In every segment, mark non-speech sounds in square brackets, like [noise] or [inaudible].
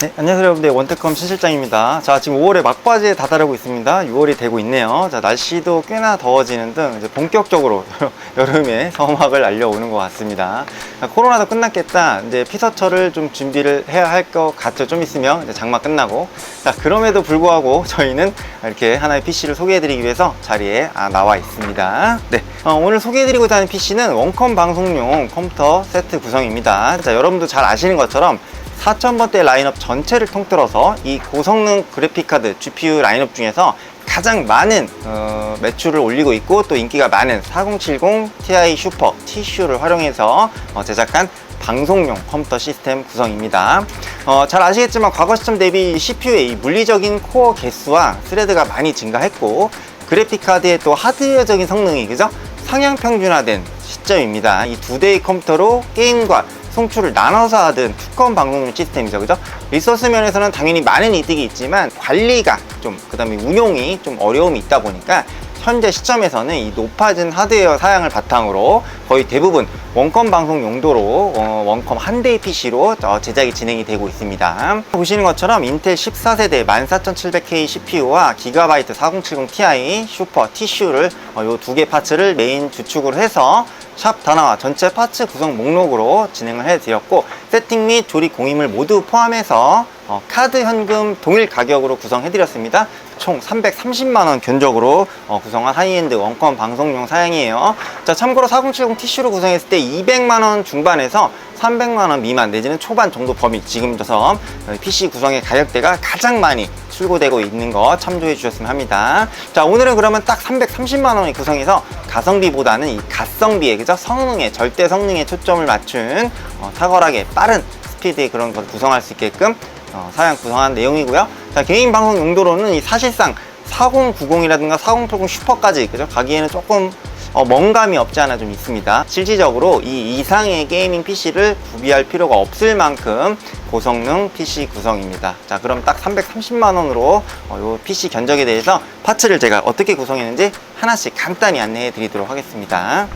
네, 안녕하세요 여러분들. 원태컴 신실장입니다. 자 지금 5월에 막바지에 다다르고 있습니다. 6월이 되고 있네요. 자 날씨도 꽤나 더워지는 등 이제 본격적으로 [laughs] 여름에 서막을 알려오는 것 같습니다. 자, 코로나도 끝났겠다. 이제 피서철을 좀 준비를 해야 할 것 같죠? 좀 있으면 이제 장마 끝나고. 자 그럼에도 불구하고 [laughs] 저희는 이렇게 하나의 PC를 소개해드리기 위해서 자리에 아, 나와 있습니다. 네 어, 오늘 소개해드리고자 하는 PC는 원컴 방송용 컴퓨터 세트 구성입니다. 자 여러분도 잘 아시는 것처럼 4000번대 라인업 전체를 통틀어서 이 고성능 그래픽카드 GPU 라인업 중에서 가장 많은 어, 매출을 올리고 있고 또 인기가 많은 4070 Ti 슈퍼 T슈를 활용해서 어, 제작한 방송용 컴퓨터 시스템 구성입니다. 어, 잘 아시겠지만 과거 시점 대비 CPU의 이 물리적인 코어 개수와 스레드가 많이 증가했고 그래픽 카드의 또 하드웨어적인 성능이 그죠? 상향 평준화된 시점입니다. 이 두 대의 컴퓨터로 게임과 송출을 나눠서 하던 투컴 방송용 시스템이죠. 그죠? 리소스 면에서는 당연히 많은 이득이 있지만 관리가 좀, 그 다음에 운용이 좀 어려움이 있다 보니까 현재 시점에서는 이 높아진 하드웨어 사양을 바탕으로 거의 대부분 원컴 방송 용도로 어, 원컴 한 대의 PC로 어, 제작이 진행이 되고 있습니다. 보시는 것처럼 인텔 14세대 14700K CPU와 기가바이트 4070 Ti 슈퍼 T슈를 어, 이두 개 파츠를 메인 주축으로 해서 샵 다나와 전체 파츠 구성 목록으로 진행을 해드렸고 세팅 및 조립 공임을 모두 포함해서 어, 카드 현금 동일 가격으로 구성해드렸습니다. 총 330만원 견적으로 어, 구성한 하이엔드 원컴 방송용 사양이에요. 자, 참고로 4070 TC로 구성했을 때 200만원 중반에서 300만원 미만 내지는 초반 정도 범위 지금처럼 PC 구성의 가격대가 가장 많이 출고되고 있는 거 참조해 주셨으면 합니다. 자, 오늘은 그러면 딱 330만원의 구성에서 가성비보다는 이 가성비에 그죠? 성능에 절대 성능에 초점을 맞춘 어, 탁월하게 빠른 스피드의 그런 걸 구성할 수 있게끔 어, 사양 구성한 내용이고요. 자, 개인 방송 용도로는 이 사실상 4090이라든가 4080 슈퍼까지 그죠? 가기에는 조금 어, 뭔감이 없지 않아 좀 있습니다. 실질적으로 이 이상의 게이밍 PC를 구비할 필요가 없을 만큼 고성능 PC 구성입니다. 자, 그럼 딱 330만원으로 어, 요 PC 견적에 대해서 파츠를 제가 어떻게 구성했는지 하나씩 간단히 안내해 드리도록 하겠습니다.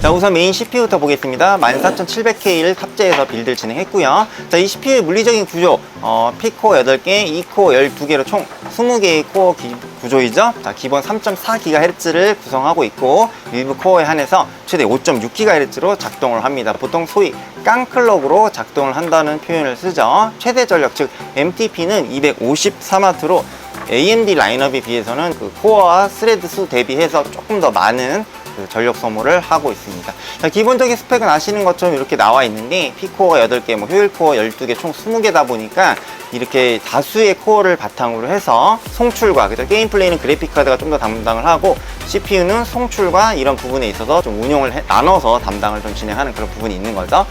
자 우선 메인 CPU부터 보겠습니다. 14700K를 탑재해서 빌드를 진행했고요. 자이 CPU의 물리적인 구조 어, P코어 8개, E코어 12개로 총 20개의 코어 기- 구조이죠? 자 기본 3.4GHz를 구성하고 있고 일부 코어에 한해서 최대 5.6GHz로 작동을 합니다. 보통 소위 깡클럭으로 작동을 한다는 표현을 쓰죠. 최대 전력 즉 MTP는 253W로 AMD 라인업에 비해서는 그 코어와 스레드 수 대비해서 조금 더 많은 그 전력 소모를 하고 있습니다. 자, 기본적인 스펙은 아시는 것처럼 이렇게 나와 있는데 P코어 8개, 뭐 효율 코어 12개, 총 20개다 보니까 이렇게 다수의 코어를 바탕으로 해서 송출과 그죠? 게임 플레이는 그래픽 카드가 좀 더 담당을 하고 CPU는 송출과 이런 부분에 있어서 좀 운용을 해- 나눠서 담당을 좀 진행하는 그런 부분이 있는 거죠.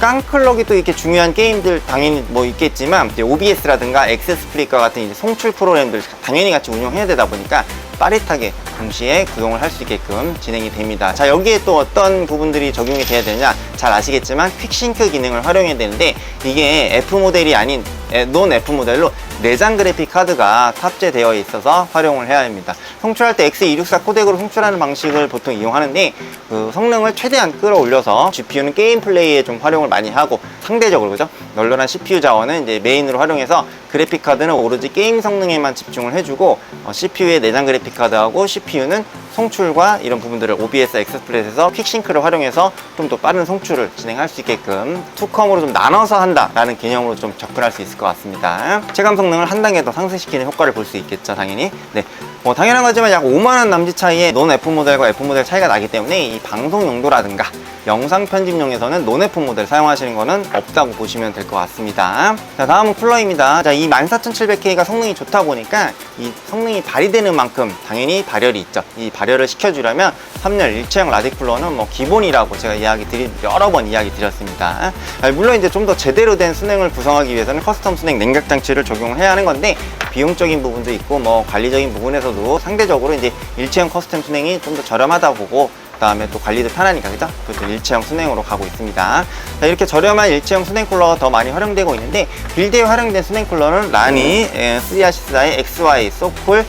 깡클럭이 또 이렇게 중요한 게임들 당연히 뭐 있겠지만 OBS라든가 엑세스플릿과 같은 이제 송출 프로그램들 당연히 같이 운영해야 되다 보니까 빠릿하게 동시에 구동을 할 수 있게끔 진행이 됩니다. 자 여기에 또 어떤 부분들이 적용이 돼야 되냐 잘 아시겠지만 퀵싱크 기능을 활용해야 되는데 이게 F 모델이 아닌 논 F 모델로 내장 그래픽 카드가 탑재되어 있어서 활용을 해야 합니다. 송출할 때 X264 코덱으로 송출하는 방식을 보통 이용하는데 그 성능을 최대한 끌어올려서 GPU는 게임 플레이에 좀 활용을 많이 하고 상대적으로 그죠? 널널한 CPU 자원은 이제 메인으로 활용해서 그래픽 카드는 오로지 게임 성능에만 집중을 해주고 어, CPU의 내장 그래픽 카드하고 CPU는 송출과 이런 부분들을 OBS 엑스플렛에서 퀵싱크를 활용해서 좀 더 빠른 송출을 진행할 수 있게끔 투컴으로 좀 나눠서 한다라는 개념으로 좀 접근할 수 있을 것 같습니다. 체감 성능을 한 단계 더 상승시키는 효과를 볼 수 있겠죠, 당연히. 네. 뭐 당연한 거지만 약 5만 원 남짓 차이에 논 F 모델과 F 모델 차이가 나기 때문에 이 방송 용도라든가 영상 편집용에서는 논 F 모델 사용하시는 거는 없다고 보시면 될 것 같습니다. 자, 다음은 쿨러입니다. 자, 이 14700K가 성능이 좋다 보니까 이 성능이 발휘되는 만큼 당연히 발열이 있죠. 이 발열을 시켜주려면 3열 일체형 라디 쿨러는 뭐 기본이라고 제가 이야기 드린 여러 번 이야기 드렸습니다. 아, 물론 이제 좀 더 제대로 된 수냉을 구성하기 위해서는 커스텀 수냉 냉각 장치를 적용을 해야 하는 건데 비용적인 부분도 있고 뭐 관리적인 부분에서도 상대적으로 이제 일체형 커스텀 수냉이 좀 더 저렴하다 보고 그 다음에 또 관리도 편하니까 그죠? 그것도 일체형 수냉으로 가고 있습니다. 자, 이렇게 저렴한 일체형 수냉 쿨러가 더 많이 활용되고 있는데 빌드에 활용된 수냉 쿨러는 라니, 에, 쓰리아시스의 XY, 소쿨,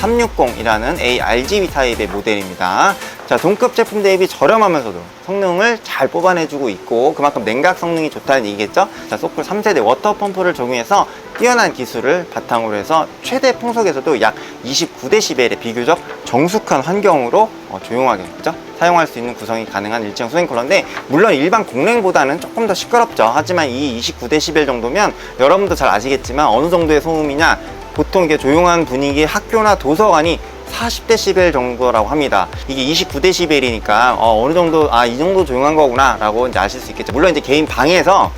360이라는 ARGB 타입의 모델입니다. 자, 동급 제품 대비 저렴하면서도 성능을 잘 뽑아내주고 있고 그만큼 냉각 성능이 좋다는 얘기겠죠? 자, 소쿨 3세대 워터 펌프를 적용해서 뛰어난 기술을 바탕으로 해서 최대 풍속에서도 약 29dB의 비교적 정숙한 환경으로 어, 조용하게 그죠? 사용할 수 있는 구성이 가능한 일정 수행 쿨러인데 물론 일반 공랭보다는 조금 더 시끄럽죠. 하지만 이 29dB 정도면 여러분도 잘 아시겠지만 어느 정도의 소음이냐 보통 이게 조용한 분위기의 학교나 도서관이 40dB 정도라고 합니다. 이게 29dB이니까 어, 느 정도 아 이 정도 조용한 거구나 라고 이제 아실 수 있겠죠. 물론 이제 개인 방에서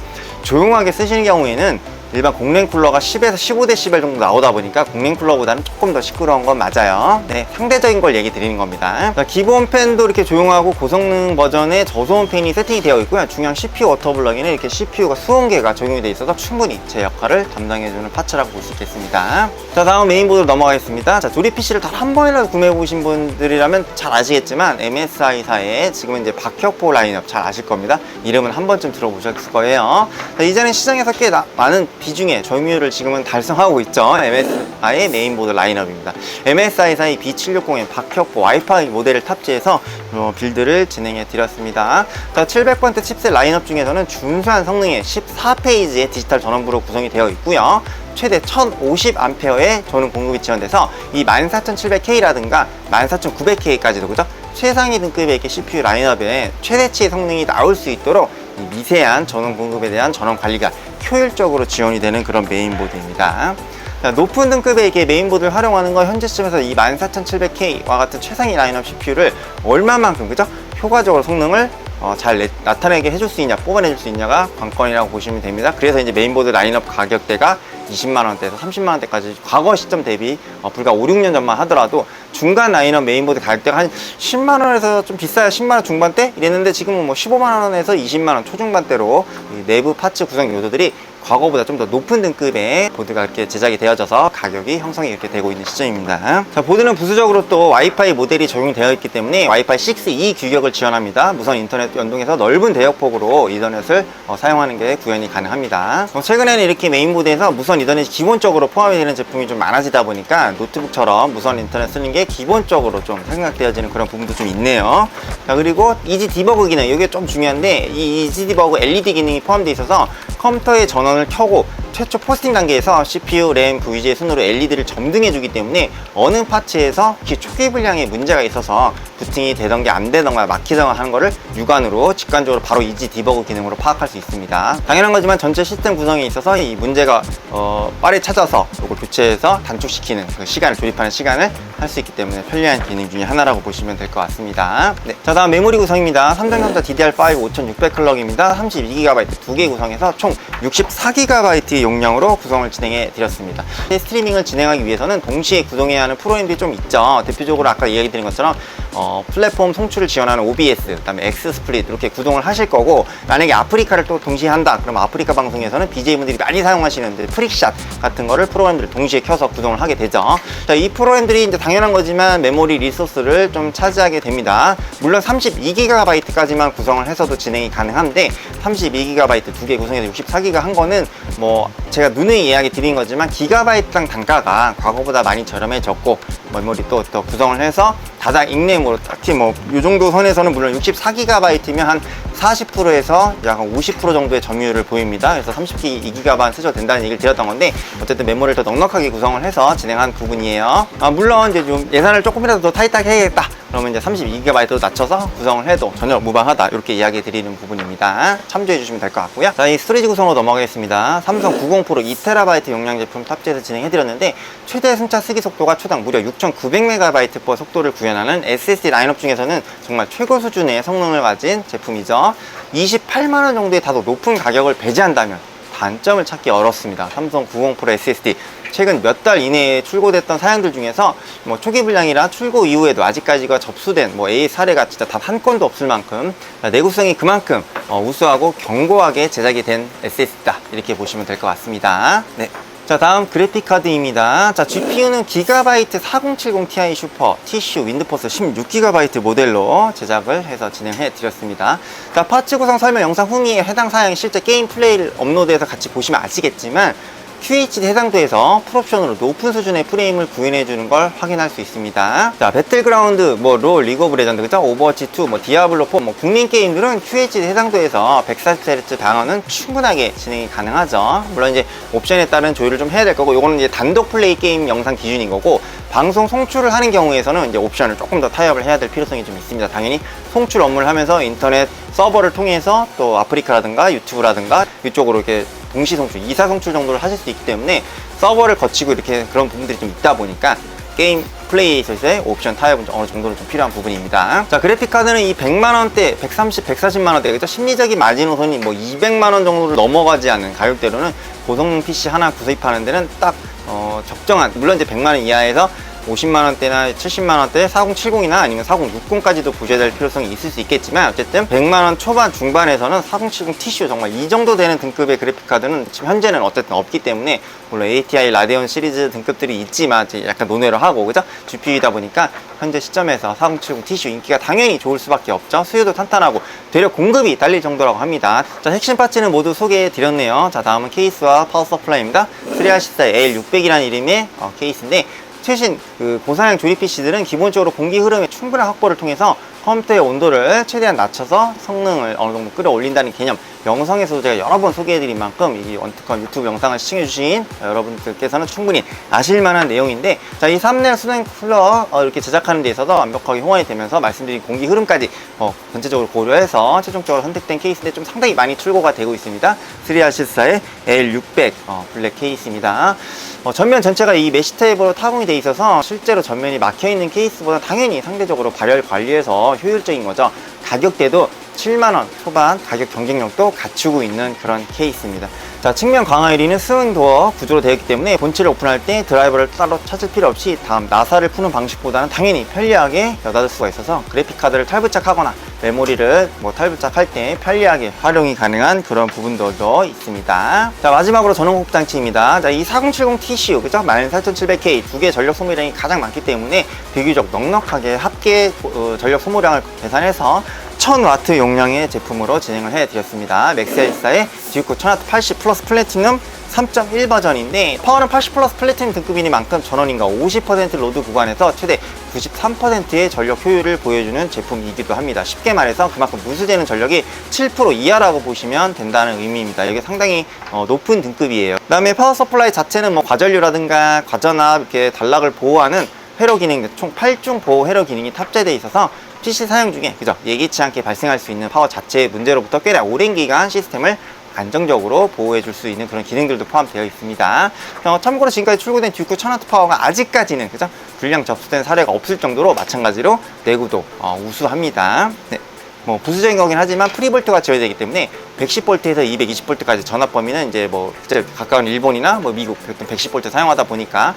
조용하게 쓰시는 경우에는 일반 공랭 쿨러가 10에서 15dB 정도 나오다 보니까 공랭 쿨러보다는 조금 더 시끄러운 건 맞아요. 네, 상대적인 걸 얘기 드리는 겁니다. 자, 기본 팬도 이렇게 조용하고 고성능 버전의 저소음 팬이 세팅이 되어 있고요. 중요한 CPU 워터블럭에는 이렇게 CPU가 20개가 적용이 되어 있어서 충분히 제 역할을 담당해주는 파츠라고 볼 수 있겠습니다. 자, 다음 메인보드로 넘어가겠습니다. 자, 조립 PC를 단한 번이라도 구매해 보신 분들이라면 잘 아시겠지만 MSI사의 지금은 이제 박혁포 라인업 잘 아실 겁니다. 이름은 한 번쯤 들어보셨을 거예요. 자, 이제는 시장에서 꽤 나- 많은 비중의 점유율을 지금은 달성하고 있죠. MSI의 메인보드 라인업입니다. MSI사의 B760의 박혁포 와이파이 모델을 탑재해서 어, 빌드를 진행해 드렸습니다. 자, 700번대 칩셋 라인업 중에서는 준수한 성능의 14페이지의 디지털 전원부로 구성이 되어 있고요. 최대 1050A의 전원 공급이 지원돼서 이 14700K라든가 14900K까지도 그죠? 최상위 등급의 CPU 라인업에 최대치의 성능이 나올 수 있도록 이 미세한 전원 공급에 대한 전원 관리가 효율적으로 지원이 되는 그런 메인보드입니다. 자, 높은 등급의 이게 메인보드를 활용하는 건 현재 시점에서 이 14700K와 같은 최상위 라인업 CPU를 얼마만큼 그죠? 효과적으로 성능을 어, 잘 내- 나타내게 해줄 수 있냐, 뽑아내줄 수 있냐가 관건이라고 보시면 됩니다. 그래서 이제 메인보드 라인업 가격대가 20만 원대에서 30만 원대까지 과거 시점 대비 어, 불과 5, 6년 전만 하더라도 중간 라인업 메인보드 가격대가 한 10만 원에서 좀 비싸야 10만 원 중반대? 이랬는데 지금은 뭐 15만 원에서 20만 원 초중반대로 이 내부 파츠 구성 요소들이 과거보다 좀 더 높은 등급의 보드가 이렇게 제작이 되어져서 가격이 형성이 이렇게 되고 있는 시점입니다. 자, 보드는 부수적으로 또 와이파이 모델이 적용되어 있기 때문에 와이파이 6E 규격을 지원합니다. 무선 인터넷 연동해서 넓은 대역폭으로 이더넷을 어, 사용하는 게 구현이 가능합니다. 어, 최근에는 이렇게 메인보드에서 무선 이더넷이 기본적으로 포함이 되는 제품이 좀 많아지다 보니까 노트북처럼 무선 인터넷 쓰는 게 기본적으로 좀 생각되어지는 그런 부분도 좀 있네요. 자, 그리고 이지 디버그 기능, 이게 좀 중요한데 이 이지 디버그 LED 기능이 포함되어 있어서 컴퓨터의 전원 을 켜고 최초 포스팅 단계에서 CPU, 램, VGA 순으로 LED를 점등해 주기 때문에 어느 파츠에서 기 초기 불량에 문제가 있어서 부팅이 되던 게 안 되던가 막히던가 하는 거를 육안으로 직관적으로 바로 이지 디버그 기능으로 파악할 수 있습니다. 당연한 거지만 전체 시스템 구성에 있어서 이 문제가 어, 빠르게 찾아서 이걸 교체해서 단축시키는 그 시간을 조립하는 시간을 할 수 있기 때문에 편리한 기능 중에 하나라고 보시면 될 것 같습니다. 네. 자 다음 메모리 구성입니다. 삼성전자 DDR5 5600 클럭입니다. 32GB 두 개 구성해서 총 64GB 용량으로 구성을 진행해 드렸습니다. 스트리밍을 진행하기 위해서는 동시에 구동해야 하는 프로그램들이 좀 있죠. 대표적으로 아까 이야기 드린 것처럼 어, 플랫폼 송출을 지원하는 OBS, 그다음에 X 스플릿 이렇게 구동을 하실 거고 만약에 아프리카를 또 동시에 한다. 그럼 아프리카 방송에서는 BJ분들이 많이 사용하시는 프릭샷 같은 거를 프로그램들을 동시에 켜서 구동을 하게 되죠. 자, 이 프로그램들이 이제 당연한 거지만 메모리 리소스를 좀 차지하게 됩니다. 물론 32GB까지만 구성을 해서도 진행이 가능한데 32GB 두 개 구성해서 64GB 한 거는 뭐 제가 눈에 이야기 드린 거지만 기가바이트당 단가가 과거보다 많이 저렴해졌고 메모리 또, 또 구성을 해서 다당 익램으로 딱히 뭐 이 정도 선에서는 물론 64GB면 한 40%에서 약50% 정도의 점유율을 보입니다. 그래서 32GB만 쓰셔도 된다는 얘기를 드렸던 건데 어쨌든 메모리를 더 넉넉하게 구성을 해서 진행한 부분이에요. 아, 물론 이제 좀 예산을 조금이라도 더 타이트하게 해야겠다. 그러면 이제 32GB로 낮춰서 구성을 해도 전혀 무방하다. 이렇게 이야기 드리는 부분입니다. 참조해 주시면 될 것 같고요. 자, 이 스토리지 구성으로 넘어가겠습니다. 삼성 90 프로 2TB 용량 제품 탑재해서 진행해 드렸는데 최대 승차 쓰기 속도가 초당 무려 6,900MB 속도를 구현하는 SSD 라인업 중에서는 정말 최고 수준의 성능을 가진 제품이죠. 28만원 정도의 다소 높은 가격을 배제한다면 단점을 찾기 어렵습니다. 삼성 90 프로 SSD 최근 몇 달 이내에 출고됐던 사양들 중에서 뭐 초기 불량이라 출고 이후에도 아직까지가 접수된 뭐 A 사례가 진짜 단 한 건도 없을 만큼 내구성이 그만큼 어, 우수하고 견고하게 제작이 된 SSD다 이렇게 보시면 될 것 같습니다. 네. 자 다음 그래픽 카드입니다 자 GPU는 기가바이트 4070 Ti 슈퍼 티슈 윈드포스 16GB 모델로 제작을 해서 진행해 드렸습니다 자 파츠 구성 설명 영상 후미에 해당 사양이 실제 게임 플레이를 업로드해서 같이 보시면 아시겠지만 QHD 해상도에서 풀옵션으로 높은 수준의 프레임을 구현해 주는 걸 확인할 수 있습니다. 자, 배틀그라운드, 뭐 롤, 리그 오브 레전드, 그죠? 오버워치 2, 뭐 디아블로 4, 뭐 국민 게임들은 QHD 해상도에서 140Hz 방어는 충분하게 진행이 가능하죠. 물론 이제 옵션에 따른 조율을 좀 해야 될 거고, 요거는 이제 단독 플레이 게임 영상 기준인 거고, 방송 송출을 하는 경우에서는 이제 옵션을 조금 더 타협을 해야 될 필요성이 좀 있습니다. 당연히 송출 업무를 하면서 인터넷 서버를 통해서 또 아프리카라든가 유튜브라든가 이쪽으로 이렇게 동시 송출, 이사 송출 정도를 하실 수 있기 때문에 서버를 거치고 이렇게 그런 부분들이 좀 있다 보니까 게임 플레이에 있어서의 옵션 타협은 어느 정도는 좀 필요한 부분입니다. 자, 그래픽 카드는 이 100만원대, 130, 140만원대, 그죠? 심리적인 마지노선이 뭐 200만원 정도를 넘어가지 않는 가격대로는 고성능 PC 하나 구입하는 데는 딱, 어, 적정한, 물론 이제 100만원 이하에서 50만원대나 70만원대 4070이나 아니면 4060까지도 보셔야 될 필요성이 있을 수 있겠지만 어쨌든 100만원 초반 중반에서는 4070 티슈 정말 이 정도 되는 등급의 그래픽카드는 지금 현재는 어쨌든 없기 때문에 물론 ATI 라데온 시리즈 등급들이 있지만 약간 논외로 하고 그죠? GPU이다 보니까 현재 시점에서 4070 티슈 인기가 당연히 좋을 수밖에 없죠. 수요도 탄탄하고 되려 공급이 딸릴 정도라고 합니다. 자 핵심 파츠는 모두 소개해 드렸네요. 자 다음은 케이스와 파워 서플라이입니다. 3R14 AL600이라는 이름의 어, 케이스인데 최신 그 고사양 조립 PC들은 기본적으로 공기 흐름의 충분한 확보를 통해서 컴퓨터의 온도를 최대한 낮춰서 성능을 어느 정도 끌어올린다는 개념 영상에서도 제가 여러 번 소개해드린 만큼 이 원특허 유튜브 영상을 시청해주신 여러분들께서는 충분히 아실만한 내용인데 자 이 3넬 수냉 쿨러 어, 이렇게 제작하는 데 있어서 완벽하게 호환이 되면서 말씀드린 공기 흐름까지 어, 전체적으로 고려해서 최종적으로 선택된 케이스인데 좀 상당히 많이 출고가 되고 있습니다 3R14의 L600 어, 블랙 케이스입니다 어, 전면 전체가 이 메시 테이프로 타공이 돼 있어서 실제로 전면이 막혀 있는 케이스보다 당연히 상대적으로 발열 관리에서 효율적인 거죠. 가격대도 7만원 초반 가격 경쟁력도 갖추고 있는 그런 케이스입니다. 자, 측면 강화 1위는 스윙 도어 구조로 되어 있기 때문에 본체를 오픈할 때 드라이버를 따로 찾을 필요 없이 다음 나사를 푸는 방식보다는 당연히 편리하게 여닫을 수가 있어서 그래픽 카드를 탈부착하거나 메모리를 뭐 탈부착할 때 편리하게 활용이 가능한 그런 부분들도 있습니다. 자, 마지막으로 전원 호흡 장치입니다. 자, 이 4070 TCU, 그죠? 14700K 두 개 전력 소모량이 가장 많기 때문에 비교적 넉넉하게 합계 어, 전력 소모량을 계산해서 1000W 용량의 제품으로 진행을 해드렸습니다. 맥스헬사의 듀크 1000W 80 플러스 플래티넘 3.1 버전인데 파워는 80 플러스 플래티넘 등급이니만큼 전원인가 50% 로드 구간에서 최대 93%의 전력 효율을 보여주는 제품이기도 합니다. 쉽게 말해서 그만큼 무수되는 전력이 7% 이하라고 보시면 된다는 의미입니다. 이게 상당히 어, 높은 등급이에요. 그 다음에 파워 서플라이 자체는 뭐 과전류라든가 과전압 이렇게 단락을 보호하는 회로 기능 총 8중 보호 회로 기능이 탑재되어 있어서 PC 사용 중에 그죠 예기치 않게 발생할 수 있는 파워 자체의 문제로부터 꽤나 오랜 기간 시스템을 안정적으로 보호해 줄 수 있는 그런 기능들도 포함되어 있습니다. 어, 참고로 지금까지 출고된 듀크 1000W 파워가 아직까지는 그죠 불량 접수된 사례가 없을 정도로 마찬가지로 내구도 어, 우수합니다. 네. 뭐 부수적인 거긴 하지만 프리볼트가 지어야 되기 때문에 110V에서 220V까지 전압 범위는 이제 뭐 가까운 일본이나 뭐 미국 보통 110V 사용하다 보니까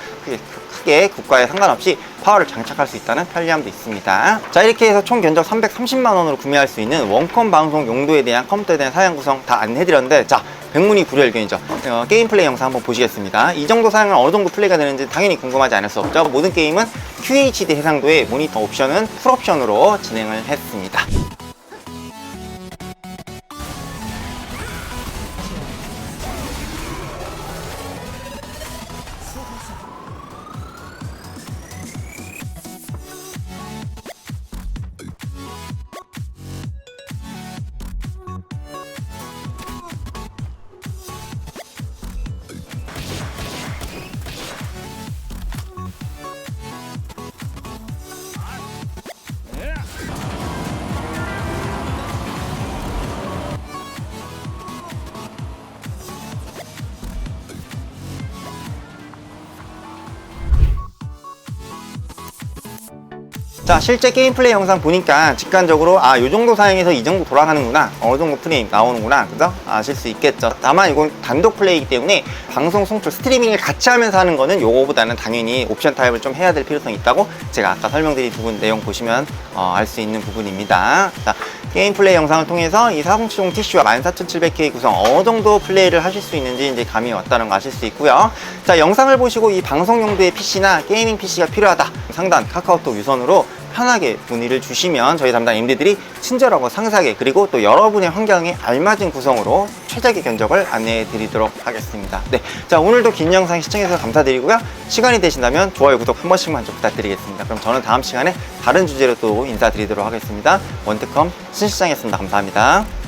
크게, 국가에 상관없이 파워를 장착할 수 있다는 편리함도 있습니다. 자 이렇게 해서 총 견적 330만 원으로 구매할 수 있는 원컴 방송 용도에 대한 컴퓨터에 대한 사양 구성 다 안내해드렸는데 자 백문이 불여일견이죠. 어, 게임 플레이 영상 한번 보시겠습니다. 이 정도 사양은 어느 정도 플레이가 되는지 당연히 궁금하지 않을 수 없죠. 모든 게임은 QHD 해상도의 모니터 옵션은 풀 옵션으로 진행을 했습니다. 자 실제 게임 플레이 영상 보니까 직관적으로 아 요 정도 사양에서 이 정도 돌아가는구나. 어느 정도 프레임 나오는구나. 그죠 아실 수 있겠죠. 다만 이건 단독 플레이이기 때문에 방송 송출 스트리밍을 같이 하면서 하는 거는 요거보다는 당연히 옵션 타입을 좀 해야 될 필요성이 있다고 제가 아까 설명드린 부분 내용 보시면 어, 알 수 있는 부분입니다. 자 게임 플레이 영상을 통해서 이 4070 TC와 14700K 구성 어느 정도 플레이를 하실 수 있는지 이제 감이 왔다는 거 아실 수 있고요. 자 영상을 보시고 이 방송 용도의 PC나 게이밍 PC가 필요하다. 상단 카카오톡 유선으로 편하게 문의를 주시면 저희 담당 MD들이 친절하고 상세하게 그리고 또 여러분의 환경에 알맞은 구성으로 최적의 견적을 안내해 드리도록 하겠습니다. 네. 자, 오늘도 긴 영상 시청해주셔서 감사드리고요. 시간이 되신다면 좋아요, 구독 한 번씩만 좀 부탁드리겠습니다. 그럼 저는 다음 시간에 다른 주제로 또 인사드리도록 하겠습니다. 원특컴 신시장이었습니다. 감사합니다.